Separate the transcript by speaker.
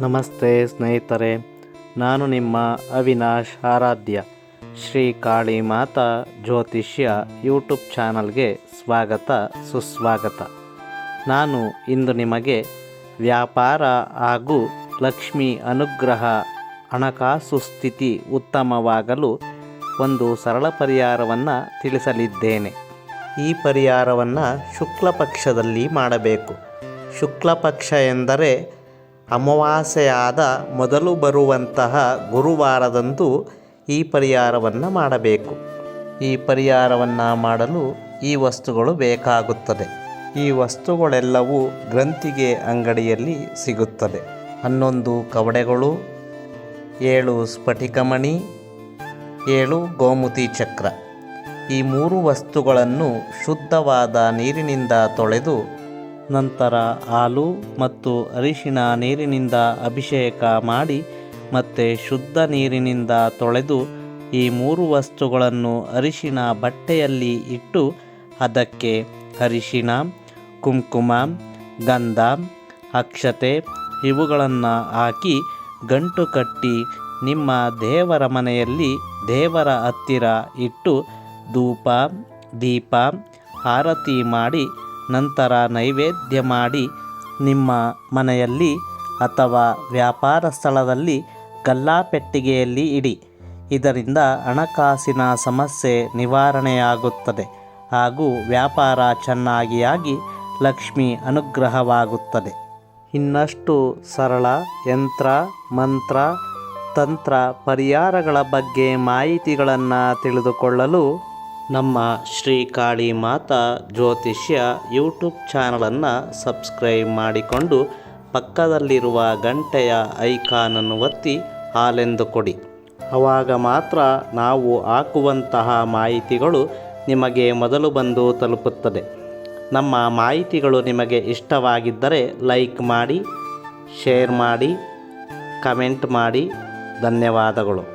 Speaker 1: ನಮಸ್ತೆ ಸ್ನೇಹಿತರೆ, ನಾನು ನಿಮ್ಮ ಅವಿನಾಶ್ ಆರಾಧ್ಯ. ಶ್ರೀ ಕಾಳಿ ಮಾತಾ ಜ್ಯೋತಿಷ್ಯ ಯೂಟ್ಯೂಬ್ ಚಾನಲ್ಗೆ ಸ್ವಾಗತ, ಸುಸ್ವಾಗತ. ನಾನು ಇಂದು ನಿಮಗೆ ವ್ಯಾಪಾರ ಹಾಗೂ ಲಕ್ಷ್ಮಿ ಅನುಗ್ರಹ ಹಣಕಾಸು ಸ್ಥಿತಿ ಉತ್ತಮವಾಗಲು ಒಂದು ಸರಳ ಪರಿಹಾರವನ್ನು ತಿಳಿಸಲಿದ್ದೇನೆ. ಈ ಪರಿಹಾರವನ್ನು ಶುಕ್ಲ ಪಕ್ಷದಲ್ಲಿ ಮಾಡಬೇಕು. ಶುಕ್ಲ ಪಕ್ಷ ಎಂದರೆ ಅಮಾವಾಸ್ಯೆಯಾದ ಮೊದಲು ಬರುವಂತಹ ಗುರುವಾರದಂದು ಈ ಪರಿಹಾರವನ್ನು ಮಾಡಬೇಕು. ಈ ಪರಿಹಾರವನ್ನು ಮಾಡಲು ಈ ವಸ್ತುಗಳು ಬೇಕಾಗುತ್ತದೆ. ಈ ವಸ್ತುಗಳೆಲ್ಲವೂ ಗ್ರಂಥಿಗೆ ಅಂಗಡಿಯಲ್ಲಿ ಸಿಗುತ್ತದೆ. ಹನ್ನೊಂದು ಕವಡೆಗಳು, ಏಳು ಸ್ಫಟಿಕಮಣಿ, ಏಳು ಗೋಮುತಿ ಚಕ್ರ. ಈ ಮೂರು ವಸ್ತುಗಳನ್ನು ಶುದ್ಧವಾದ ನೀರಿನಿಂದ ತೊಳೆದು ನಂತರ ಹಾಲು ಮತ್ತು ಅರಿಶಿಣ ನೀರಿನಿಂದ ಅಭಿಷೇಕ ಮಾಡಿ ಮತ್ತೆ ಶುದ್ಧ ನೀರಿನಿಂದ ತೊಳೆದು ಈ ಮೂರು ವಸ್ತುಗಳನ್ನು ಅರಿಶಿಣ ಬಟ್ಟೆಯಲ್ಲಿ ಇಟ್ಟು ಅದಕ್ಕೆ ಅರಿಶಿಣ, ಕುಂಕುಮ, ಗಂಧ, ಅಕ್ಷತೆ ಇವುಗಳನ್ನು ಹಾಕಿ ಗಂಟು ಕಟ್ಟಿ ನಿಮ್ಮ ದೇವರ ಮನೆಯಲ್ಲಿ ದೇವರ ಹತ್ತಿರ ಇಟ್ಟು ಧೂಪ, ದೀಪ, ಆರತಿ ಮಾಡಿ ನಂತರ ನೈವೇದ್ಯ ಮಾಡಿ ನಿಮ್ಮ ಮನೆಯಲ್ಲಿ ಅಥವಾ ವ್ಯಾಪಾರ ಸ್ಥಳದಲ್ಲಿ ಗಲ್ಲಾಪೆಟ್ಟಿಗೆಯಲ್ಲಿ ಇಡಿ. ಇದರಿಂದ ಹಣಕಾಸಿನ ಸಮಸ್ಯೆ ನಿವಾರಣೆಯಾಗುತ್ತದೆ ಹಾಗೂ ವ್ಯಾಪಾರ ಚೆನ್ನಾಗಿಯಾಗಿ ಲಕ್ಷ್ಮಿ ಅನುಗ್ರಹವಾಗುತ್ತದೆ. ಇನ್ನಷ್ಟು ಸರಳ ಯಂತ್ರ, ಮಂತ್ರ, ತಂತ್ರ, ಪರಿಹಾರಗಳ ಬಗ್ಗೆ ಮಾಹಿತಿಗಳನ್ನು ತಿಳಿದುಕೊಳ್ಳಲು ನಮ್ಮ ಶ್ರೀ ಕಾಳಿ ಮಾತಾ ಜ್ಯೋತಿಷ್ಯ ಯೂಟ್ಯೂಬ್ ಚಾನಲನ್ನು ಸಬ್ಸ್ಕ್ರೈಬ್ ಮಾಡಿಕೊಂಡು ಪಕ್ಕದಲ್ಲಿರುವ ಗಂಟೆಯ ಐಕಾನನ್ನು ಒತ್ತಿ ಹಾಲೆಂದು ಕೊಡಿ. ಆವಾಗ ಮಾತ್ರ ನಾವು ಹಾಕುವಂತಹ ಮಾಹಿತಿಗಳು ನಿಮಗೆ ಮೊದಲು ಬಂದು ತಲುಪುತ್ತದೆ. ನಮ್ಮ ಮಾಹಿತಿಗಳು ನಿಮಗೆ ಇಷ್ಟವಾಗಿದ್ದರೆ ಲೈಕ್ ಮಾಡಿ, ಶೇರ್ ಮಾಡಿ, ಕಮೆಂಟ್ ಮಾಡಿ. ಧನ್ಯವಾದಗಳು.